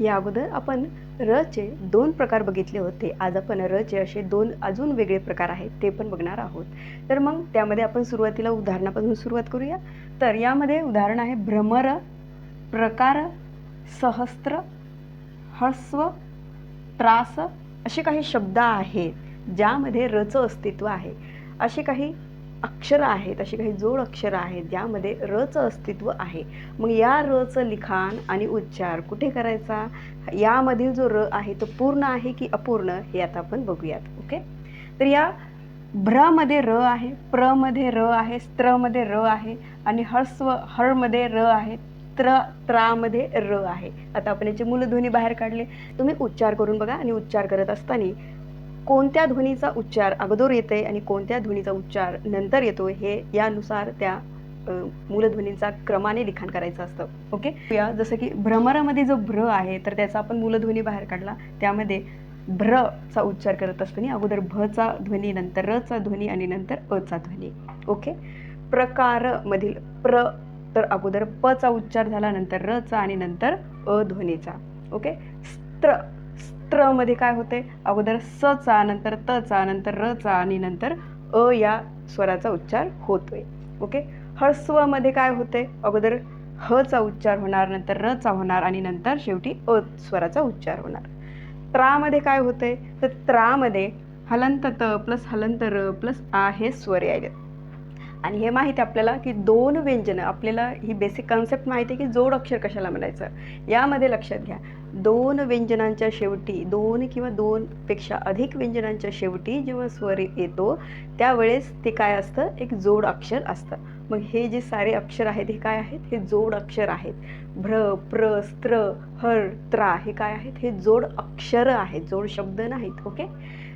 या अगोदर आपण रचे दोन प्रकार बघितले होते. आज आपण रचे असे दोन अजून वेगळे प्रकार आहेत ते पण बघणार आहोत. तर मग त्यामध्ये आपण सुरुवातीला उदाहरणापासून सुरुवात करूया. तर यामध्ये उदाहरण आहे भ्रमर प्रकार सहस्त्र हस्व त्रास असे काही शब्द आहेत ज्यामध्ये रचं अस्तित्व आहे. असे काही अक्षरं आहेत अशी काही जोड अक्षरं आहेत ज्यामध्ये रचं अस्तित्व आहे. मग या रचं लिखाण आणि उच्चार कुठे करायचा? यामधील जो र आहे तो पूर्ण आहे की अपूर्ण हे आता आपण बघूयात ओके? तर या भ्रमध्ये र आहे प्रमध्ये र आहे स्त्रमध्ये र आहे आणि हर्स्व हळमध्ये र आहे त्र त्रामध्ये र आहे. आता आपण याचे मूलध्वनी बाहेर काढले. तुम्ही उच्चार करून बघा आणि उच्चार करत असताना कोणत्या ध्वनीचा उच्चार अगोदर येते आणि कोणत्या ध्वनीचा उच्चार नंतर येतो हे यानुसार त्या मूलध्वनींचा क्रमाने लिखाण करायचं असतं. ओके? या जसं की भ्रमरामध्ये जो भ्र आहे तर त्याचा आपण मूलध्वनी बाहेर काढला. त्यामध्ये भ्रचा उच्चार करत असताना अगोदर भचा ध्वनी नंतर रचा ध्वनी आणि नंतर अचा ध्वनी. ओके? प्रकारमधील प्र तर अगोदर पचा उच्चार झाला नंतर रचा आणि नंतर अ ध्वनीचा. ओके? स्त्र स्त्रमध्ये काय होते अगोदर स चा नंतर त चा नंतर र चा आणि नंतर अ या स्वराचा उच्चार होतोय. ओके? हस्वमध्ये काय होते अगोदर ह चा उच्चार होणार नंतर र चा होणार आणि नंतर शेवटी अ स्वराचा उच्चार होणार. त्रामध्ये काय होते तर त्रामध्ये हलंत त प्लस हलंत र प्लस आ हे स्वर यायलेत आणि हे माहिती आहे आपल्याला की दोन व्यंजनं आपल्याला ही बेसिक कन्सेप्ट माहिती आहे की जोड अक्षर कशाला म्हणायचं? यामध्ये लक्षात घ्या. दोन व्यंजनांच्या शेवटी दोन किंवा दोनपेक्षा अधिक व्यंजनांच्या शेवटी जेव्हा स्वर येतो त्यावेळेस ते काय असतं? एक जोड अक्षर असतं. मग हे जे सारे अक्षर आहेत हे काय आहेत? हे जोड अक्षर आहेत. भ्र प्र स्त्र हर त्रा हे काय आहेत? हे जोड अक्षरं आहेत. जोड शब्द नाहीत ओके?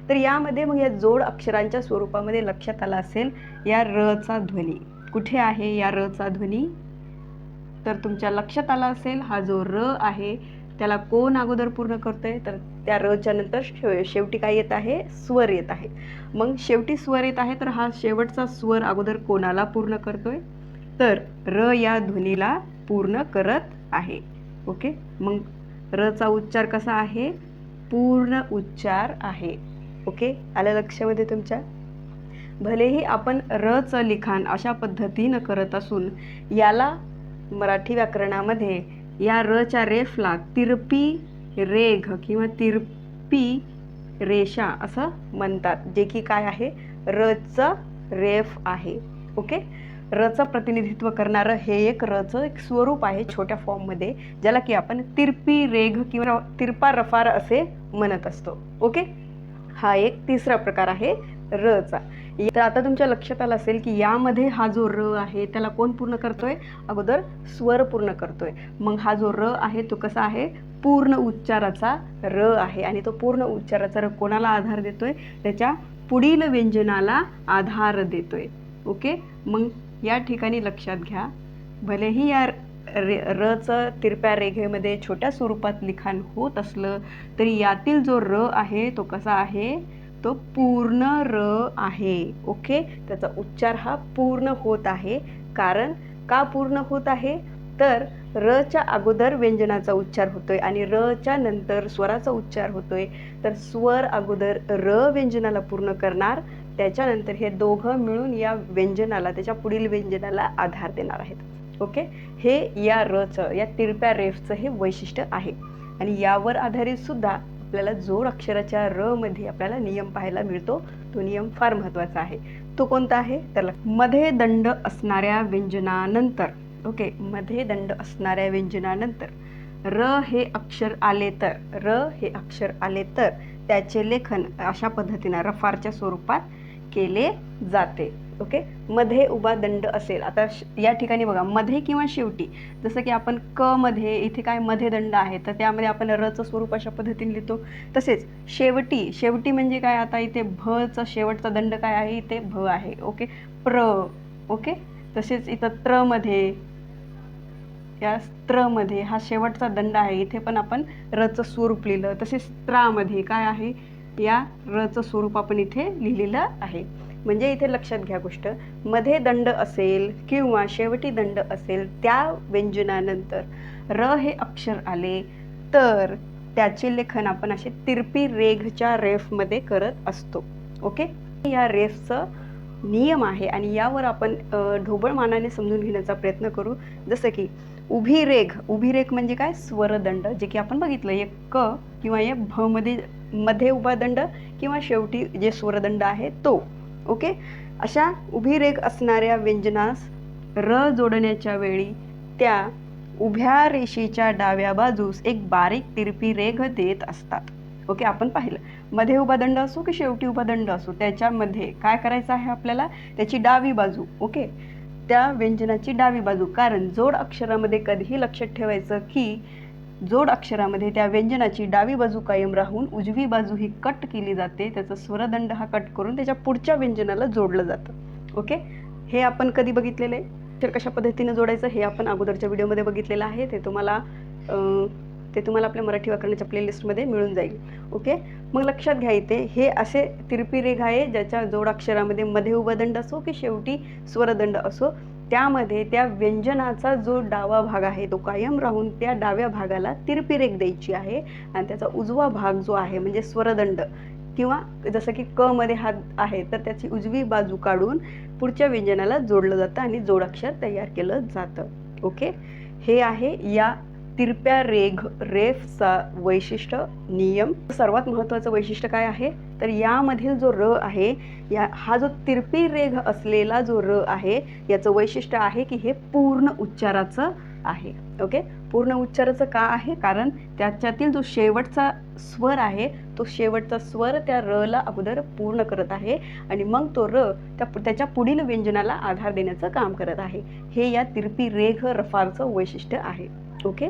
तर यामध्ये मग या जोड अक्षरांच्या स्वरूपामध्ये लक्षात आला असेल या रचा ध्वनी. कुठे आहे या रचा ध्वनी? तर तुमच्या लक्षात आला असेल हा जो र आहे त्याला कोण अगोदर पूर्ण करतोय? तर त्या रच्या नंतर शे शेवटी काय येत आहे? स्वर येत आहे. मग शेवटी स्वर येत आहे तर हा शेवटचा स्वर अगोदर कोणाला पूर्ण करतोय? तर र या ध्वनीला पूर्ण करत आहे. ओके? मग रचा उच्चार कसा आहे? पूर्ण उच्चार आहे. ओके? आलं लक्षामध्ये तुमच्या? भलेही आपण रचं लिखाण अशा पद्धतीनं करत असून याला मराठी व्याकरणामध्ये या रच्या रेफला तिरपी रेघ किंवा तिरपी रेषा असं म्हणतात. जे की काय आहे? रचं रेफ आहे. ओके? रचं प्रतिनिधित्व करणारं हे एक रचं एक स्वरूप आहे छोट्या फॉर्ममध्ये ज्याला की आपण तिरपी रेघ किंवा तिरपा रफार असे म्हणत असतो. ओके? हा एक तिसरा प्रकार आहे रचा तर आता तुमच्या लक्षात आलं असेल की यामध्ये हा जो र आहे त्याला कोण पूर्ण करतोय? अगोदर स्वर पूर्ण करतोय. मग हा जो र आहे तो कसा आहे? पूर्ण उच्चाराचा र आहे. आणि तो पूर्ण उच्चाराचा र कोणाला आधार देतोय? त्याच्या पुढील व्यंजनाला आधार देतोय. ओके? मग या ठिकाणी लक्षात घ्या. भलेही या रे रचं तिरप्या रेघेमध्ये छोट्या स्वरूपात लिखाण होत असलं तरी यातील जो र आहे तो कसा आहे? तो पूर्ण र आहे ओके त्याचा उच्चार हा पूर्ण होत आहे. कारण का पूर्ण होत आहे? तर रच्या अगोदर व्यंजनाचा उच्चार होतोय आणि रच्या नंतर स्वराचा उच्चार होतोय. तर स्वर अगोदर र व्यंजनाला पूर्ण करणार त्याच्यानंतर हे दोघं मिळून या व्यंजनाला त्याच्या पुढील व्यंजनाला आधार देणार आहेत. ओके हे या रचं या तिरप्या रेफचं हे वैशिष्ट्य आहे. आणि यावर आधारित सुद्धा आपल्याला जोड अक्षराच्या र मध्ये आपल्याला नियम पाहायला मिळतो तो नियम फार महत्त्वाचा आहे. तो कोणता आहे? तर मध्ये दंड असणाऱ्या व्यंजनानंतर. ओके मध्ये दंड असणाऱ्या व्यंजनानंतर. र हे अक्षर आले तर र हे अक्षर आले तर त्याचे लेखन अशा पद्धतीनं रफारच्या स्वरूपात केले जाते. ओके? मध्ये उभा दंड असेल. आता श- या ठिकाणी बघा मध्ये किंवा शेवटी जसं की आपण क मध्ये इथे काय मध्ये दंड आहे तर त्यामध्ये आपण रचं स्वरूप अशा पद्धतीने लिहितो. तसेच शेवटी शेवटी म्हणजे काय? आता इथे भचा शेवटचा दंड काय आहे? इथे भ आहे ओके? प्र ओके? तसेच इथं त्रमध्ये या स्त्रमध्ये हा शेवटचा दंड आहे. इथे पण आपण रचं स्वरूप लिहिलं. तसेच स्त्रामध्ये काय आहे? या रचं स्वरूप आपण इथे लिहिलेलं आहे. म्हणजे इथे लक्षात घ्या गोष्ट. मध्ये दंड असेल किंवा शेवटी दंड असेल त्या व्यंजनानंतर र हे अक्षर आले तर त्याचे लेखन आपण असे तिरपी रेघच्या रेफमध्ये करत असतो. ओके? या रेफचं नियम आहे आणि यावर आपण ढोबळमानाने ढोबळ मानाने समजून घेण्याचा प्रयत्न करू. जसं की उभी रेघ उभी रेघ म्हणजे काय? स्वरदंड जे की आपण बघितलं एक क किंवा एक भमध्ये मध्ये मध्ये उभा दंड किंवा शेवटी जे स्वरदंड आहे तो. ओके? अशा उभी रेघ असणाऱ्या व्यंजनास र जोडण्याच्या वेळी त्या उभ्या रेषेच्या डाव्या बाजूस एक बारीक तिरपी रेघ देत असतात. ओके? आपण पाहिलं. मध्ये उभा दंड असो की शेवटी उभा दंड असो त्याच्यामध्ये काय करायचं आहे आपल्याला? त्याची डावी बाजू. ओके? त्या व्यंजनाची डावी बाजू. कारण जोड अक्षरामध्ये कधीही लक्षात ठेवायचं की जोड अक्षरामध्ये त्या व्यंजनाची डावी बाजू कायम राहून उजवी बाजू ही कट केली जाते. त्याचा स्वरदंड हा कट करून त्याच्या पुढच्या व्यंजनाला जोडलं जातं. ओके? हे आपण कधी बघितलेलं आहे? तर कशा पद्धतीने जोडायचं हे आपण अगोदरच्या व्हिडिओमध्ये बघितलेलं आहे. ते तुम्हाला अं, ते तुम्हाला आपल्या मराठी व्याकरणाच्या प्लेलिस्टमध्ये मिळून जाईल. ओके? मग लक्षात घ्या इथे हे असे तिरपी रेघा आहे ज्याच्या जोडाक्षरामध्ये मध्ये उभदंड असो की शेवटी स्वरदंड असो. त्यामध्ये त्या व्यंजनाचा जो डावा भाग आहे तो कायम राहून त्या डाव्या भागाला तिरपिरेक द्यायची आहे. आणि त्याचा उजवा भाग जो आहे म्हणजे स्वरदंड किंवा जसं की क मध्ये हात आहे तर त्याची उजवी बाजू काढून पुढच्या व्यंजनाला जोडलं जातं आणि जोडाक्षर तयार केलं जातं. ओके? हे आहे या तिरप्या रेघ रेफचा वैशिष्ट्य नियम. सर्वात महत्त्वाचं वैशिष्ट्य काय आहे? तर यामधील जो र आहे या हा जो तिरपी रेघ असलेला जो र आहे याचं वैशिष्ट्य आहे की हे पूर्ण उच्चाराचं आहे. ओके? पूर्ण उच्चाराचं का आहे? कारण त्याच्यातील जो शेवटचा स्वर आहे तो शेवटचा स्वर त्या र ला अगोदर पूर्ण करत आहे आणि मग तो र त्या त्याच्या पुढील व्यंजनाला आधार देण्याचं काम करत आहे. हे या तिरपी रेघ रफारचं वैशिष्ट्य आहे. ओके?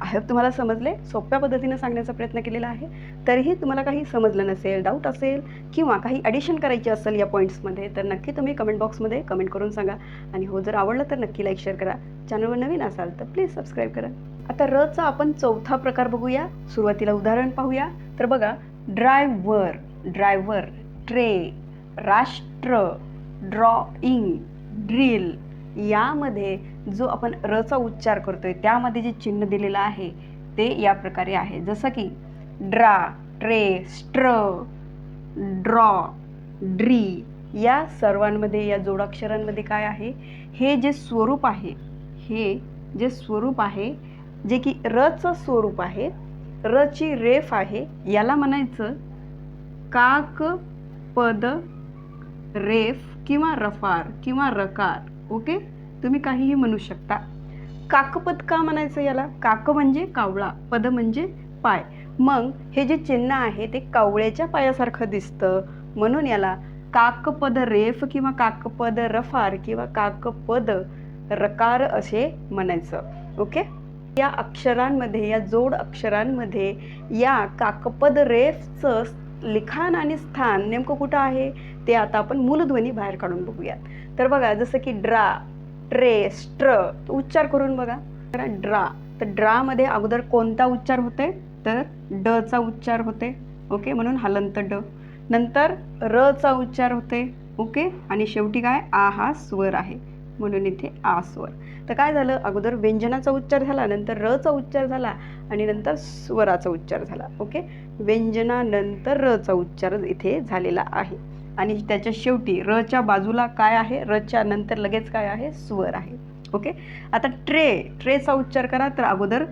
आय होप तुम्हाला समजले सोप्या पद्धतीने सांगण्याचा प्रयत्न केलेला आहे. तरीही तुम्हाला काही समजलं नसेल डाऊट असेल किंवा काही ॲडिशन करायची असेल या पॉईंट्समध्ये तर नक्की तुम्ही कमेंट बॉक्समध्ये कमेंट करून सांगा. आणि हो जर आवडलं तर नक्की लाईक शेअर करा. चॅनलवर नवीन असाल तर प्लीज सबस्क्राईब करा. आता रचा आपण चौथा प्रकार बघूया. सुरुवातीला उदाहरण पाहूया. तर बघा ड्रायव्हर ड्रायव्हर ट्रे राष्ट्र ड्रॉइंग ड्रिल यामध्ये जो आपण रचा उच्चार करतोय त्यामध्ये जे चिन्ह दिलेलं आहे ते या प्रकारे आहे. जसं की ड्रा ट्रे स्ट्र ड्रॉ ड्री या सर्वांमध्ये या जोडाक्षरांमध्ये काय आहे? हे जे स्वरूप आहे हे जे स्वरूप आहे जे की रचं स्वरूप आहे रची रेफ आहे याला म्हणायचं काक पद रेफ किंवा रफार किंवा रकार. ओके? तुम्ही काहीही म्हणू शकता. काकपद का म्हणायचं याला? काक म्हणजे कावळा पद म्हणजे पाय. मग हे जे चिन्ह आहे ते कावळ्याच्या पायासारखं दिसतं. म्हणून याला काकपद रेफ किंवा काकपद रफार किंवा काकपद रकार असे म्हणायचं. ओके? या अक्षरांमध्ये या जोड अक्षरांमध्ये या काकपद रेफचं लिखाण आणि स्थान नेमकं कुठं आहे ते आता आपण मूलध्वनी बाहेर काढून बघूयात. तर बघा जसं की ड्रा ट्रे स्ट्र उच्चार करून बघा. तर ड्रा तर ड्रामध्ये अगोदर कोणता उच्चार होते तर ड चा उच्चार होते ओके म्हणून हलंत ड. नंतर र चा उच्चार होते ओके आणि शेवटी काय? आ हा स्वर आहे. म्हणून इथे आ स्वर. तर काय झालं? अगोदर व्यंजनाचा उच्चार झाला नंतर रचा उच्चार झाला आणि नंतर स्वराचा उच्चार झाला. ओके? व्यंजनानंतर र चा उच्चार इथे झालेला आहे. आणि त्याच्या शेवटी रच्या बाजूला काय आहे? रच्या नंतर लगेच काय आहे? स्वर आहे. ओके? आता ट्रे ट्रेचा उच्चार करा. तर अगोदर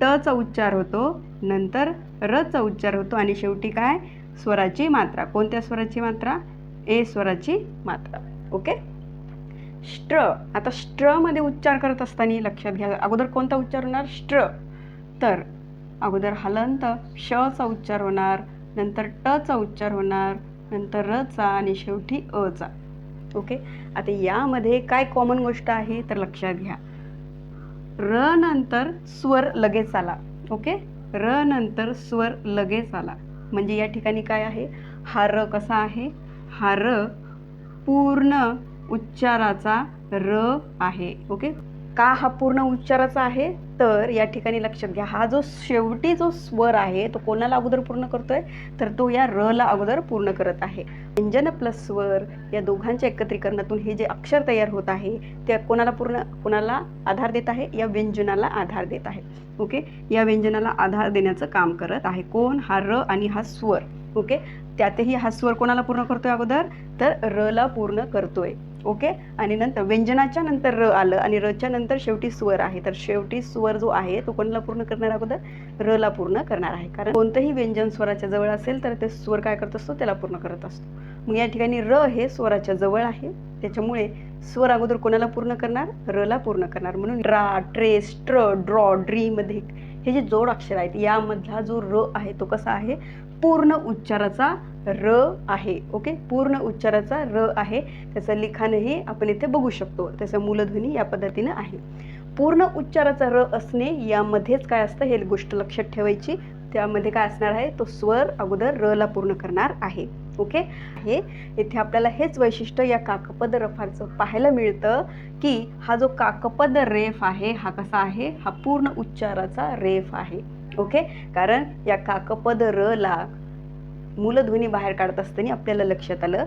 टचा उच्चार होतो नंतर रचा उच्चार होतो आणि शेवटी काय? स्वराची मात्रा. कोणत्या स्वराची मात्रा? ए स्वराची मात्रा. ओके? स्ट्र. आता स्ट्रमध्ये उच्चार करत असताना लक्षात घ्या. अगोदर कोणता उच्चार होणार? स्ट्र. तर अगोदर हलंत श चा उच्चार होणार नंतर टचा उच्चार होणार नंतर र चा आणि शेवटी अ चा ओके? आता यामध्ये काय कॉमन गोष्ट आहे? तर लक्षात घ्या. र नंतर स्वर लगेच आला. ओके? र नंतर स्वर लगेच आला. म्हणजे या ठिकाणी काय आहे? हा र कसा आहे? हा र पूर्ण उच्चाराचा र आहे ओके? का हा पूर्ण उच्चाराचा आहे? तर या ठिकाणी लक्षात घ्या हा जो शेवटी जो स्वर आहे तो कोणाला अगोदर पूर्ण करतोय? तर तो या र ला अगोदर पूर्ण करत आहे. व्यंजन प्लस स्वर या दोघांच्या एकत्रीकरणातून हे जे अक्षर तयार होत आहे ते कोणाला पूर्ण कोणाला आधार देत आहे? या व्यंजनाला आधार देत आहे ओके? या व्यंजनाला आधार देण्याचं काम करत आहे कोण? हा र आणि हा स्वर ओके? त्यातही हा स्वर कोणाला पूर्ण करतोय अगोदर? तर र ला पूर्ण करतोय. ओके? आणि नंतर व्यंजनाच्या नंतर र आलं आणि रच्या नंतर शेवटी स्वर आहे. तर शेवटी स्वर जो आहे तो कोणाला पूर्ण करणार अगोदर? र ला पूर्ण करणार आहे. कारण कोणतंही व्यंजन स्वराच्या जवळ असेल तर ते स्वर काय करत असतो? त्याला पूर्ण करत असतो. मग या ठिकाणी र हे स्वराच्या जवळ आहे. त्याच्यामुळे स्वर अगोदर कोणाला पूर्ण करणार? र ला पूर्ण करणार. म्हणून ड्रा ट्रेस ट्र ड्रॉ ड्री मध्ये हे जे जोड अक्षर आहेत यामधला जो र आहे तो कसा आहे? पूर्ण उच्चाराचा र आहे ओके पूर्ण उच्चाराचा र आहे. त्याचं लिखाणही आपण इथे बघू शकतो. त्याचं मूलध्वनी या पद्धतीनं आहे. पूर्ण उच्चाराचा र असणे यामध्येच काय असतं? हे गोष्ट लक्षात ठेवायची. त्यामध्ये काय असणार आहे? तो स्वर अगोदर र ला पूर्ण करणार आहे ओके हे इथे आपल्याला हेच वैशिष्ट्य या काकपद रफाचं पाहायला मिळतं की हा जो काकपद रेफ आहे हा कसा आहे? हा पूर्ण उच्चाराचा रेफ आहे. ओके? कारण या काकपद र ला मूलध्वनी बाहेर काढत असताना आपल्याला लक्षात आलं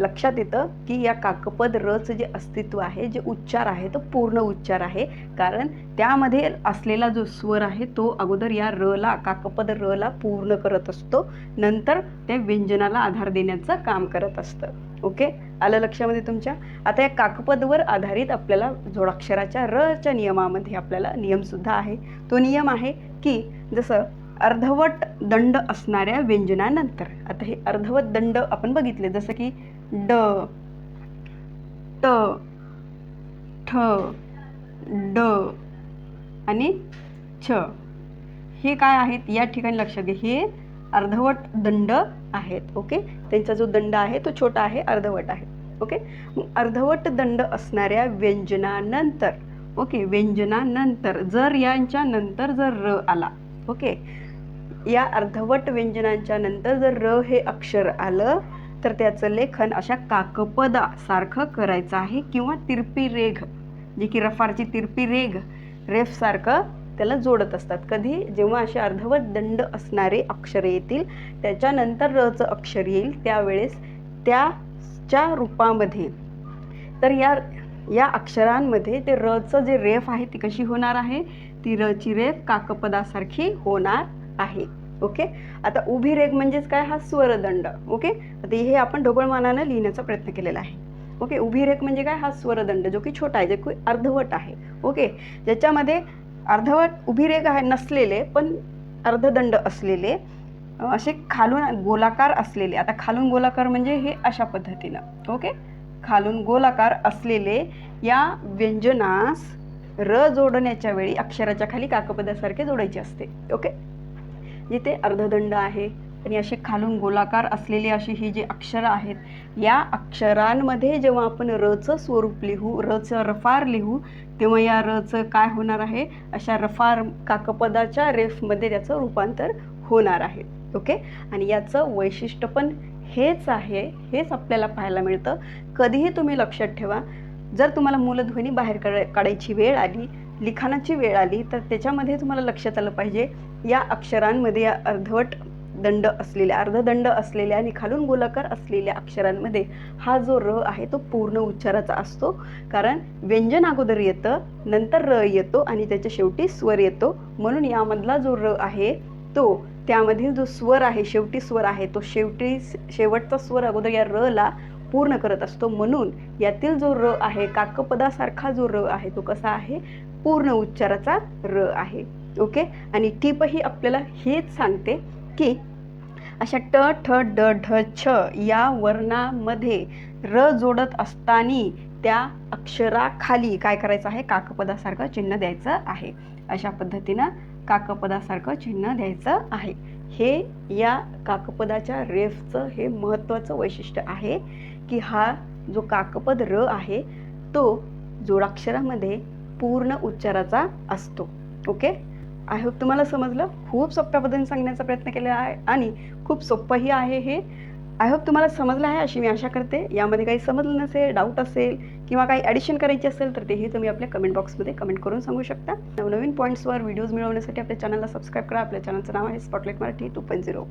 लक्षात येतं की या काकपद रचं जे अस्तित्व आहे जे उच्चार आहे तो पूर्ण उच्चार आहे. कारण त्यामध्ये असलेला जो स्वर आहे तो अगोदर या र ला काकपद र ला पूर्ण करत असतो. नंतर त्या व्यंजनाला आधार देण्याचं काम करत असतं. ओके? आलं लक्षामध्ये तुमच्या? आता या काकपदवर आधारित आपल्याला जोडाक्षराच्या रच्या नियमामध्ये आपल्याला नियमसुद्धा आहे. तो नियम आहे की जसं अर्धवट दंड असणाऱ्या व्यंजनानंतर. आता हे अर्धवट दंड आपण बघितले जसं की ड ट ठ ड आणि छ हे काय आहेत? या ठिकाणी लक्षात घ्या हे अर्धवट दंड आहेत ओके? त्यांचा जो दंड आहे तो छोटा आहे अर्धवट आहे ओके? मग अर्धवट दंड असणाऱ्या व्यंजनानंतर ओके? व्यंजनानंतर जर यांच्या नंतर जर र आला ओके. या अर्धवट व्यंजनांच्या नंतर जर र हे अक्षर आलं तर त्याचं लेखन अशा काकपदासारखं करायचं आहे किंवा तिरपी रेघ जे की रफारची तिरपी रेघ रेफसारखं त्याला जोडत असतात. कधी? जेव्हा असे अर्धवट दंड असणारे अक्षर येतील त्याच्यानंतर रचं अक्षर येईल त्यावेळेस त्याच्या रूपामध्ये. तर या या अक्षरांमध्ये ते रचं जे रेफ आहे ती कशी होणार आहे? ती काकपदासारखी होणार आहे. ओके आता उभी रेग म्हणजेच काय? हा स्वरदंड. ओके आता हे आपण ढोबळमानानं लिहिण्याचा प्रयत्न केलेला आहे. ओके उभी रेख म्हणजे काय? हा स्वरदंड जो की छोटा आहे जे की अर्धवट आहे. ओके ज्याच्यामध्ये अर्धवट उभी रेख आहे नसलेले पण अर्धदंड असलेले असे खालून गोलाकार असलेले. आता खालून गोलाकार म्हणजे हे अशा पद्धतीनं. ओके खालून गोलाकार असलेले या व्यंजनास र जोडण्याच्या वेळी अक्षराच्या खाली काकपदासारखे जोडायचे असते. ओके? जिथे अर्धदंड आहे आणि असे खालून गोलाकार असलेली अशी ही जी अक्षरं आहेत या अक्षरांमध्ये जेव्हा आपण रचं स्वरूप लिहू रचं रफार लिहू तेव्हा या रचं काय होणार आहे? अशा रफार काकपदाच्या रेफमध्ये त्याचं रूपांतर होणार आहे. ओके? आणि याचं वैशिष्ट्य पण हेच आहे हेच आपल्याला पाहायला मिळतं. कधीही तुम्ही लक्षात ठेवा जर तुम्हाला मूलध्वनी बाहेर काढ काढायची वेळ आली लिखाणाची वेळ आली तर त्याच्यामध्ये तुम्हाला लक्षात आलं पाहिजे या अक्षरांमध्ये या अर्धवट दंड असलेल्या अर्धदंड असलेल्या आणि खालून गोलाकार असलेल्या अक्षरांमध्ये हा जो र आहे तो पूर्ण उच्चाराचा असतो. कारण व्यंजन अगोदर येतं नंतर र येतो आणि त्याच्या शेवटी स्वर येतो. म्हणून यामधला जो र आहे तो त्यामधील जो स्वर आहे शेवटी स्वर आहे तो शेवटी शेवटचा स्वर अगोदर या र ला पूर्ण करत असतो. म्हणून यातील जो र आहे काकपदासारखा जो र आहे तो कसा आहे? पूर्ण उच्चाराचा र आहे. ओके? आणि टीपही आपल्याला हेच सांगते की अशा ट ठ ड ढ छ या वर्णामध्ये र जोडत असताना त्या अक्षराखाली काय करायचं आहे? काकपदासारखं चिन्ह द्यायचं आहे. अशा पद्धतीनं काकपदासारखं चिन्ह द्यायचं आहे. हे या काकपदाच्या रेफचं हे महत्त्वाचं वैशिष्ट्य आहे की हा जो काकपद र आहे तो जोडाक्षरामध्ये पूर्ण उच्चाराचा असतो. ओके? आय होप तुम्हाला समजलं. खूप सोप्या पद्धतीने सांगण्याचा प्रयत्न केला आहे आणि खूप सोपंही आहे हे. आय होप तुम्हाला समजलं आहे अशी मी आशा करते. यामध्ये काही समजलं नसेल डाऊट असेल किंवा काही ॲडिशन करायची असेल तर तेही तुम्ही आपल्या कमेंट बॉक्समध्ये कमेंट करून सांगू शकता. नवनवीन पॉईंट्सवर व्हिडिओज मिळवण्यासाठी आपल्या चॅनलला सबस्क्राईब करा. आपल्या चॅनलचं नाव आहे spotlight Marathi two point zero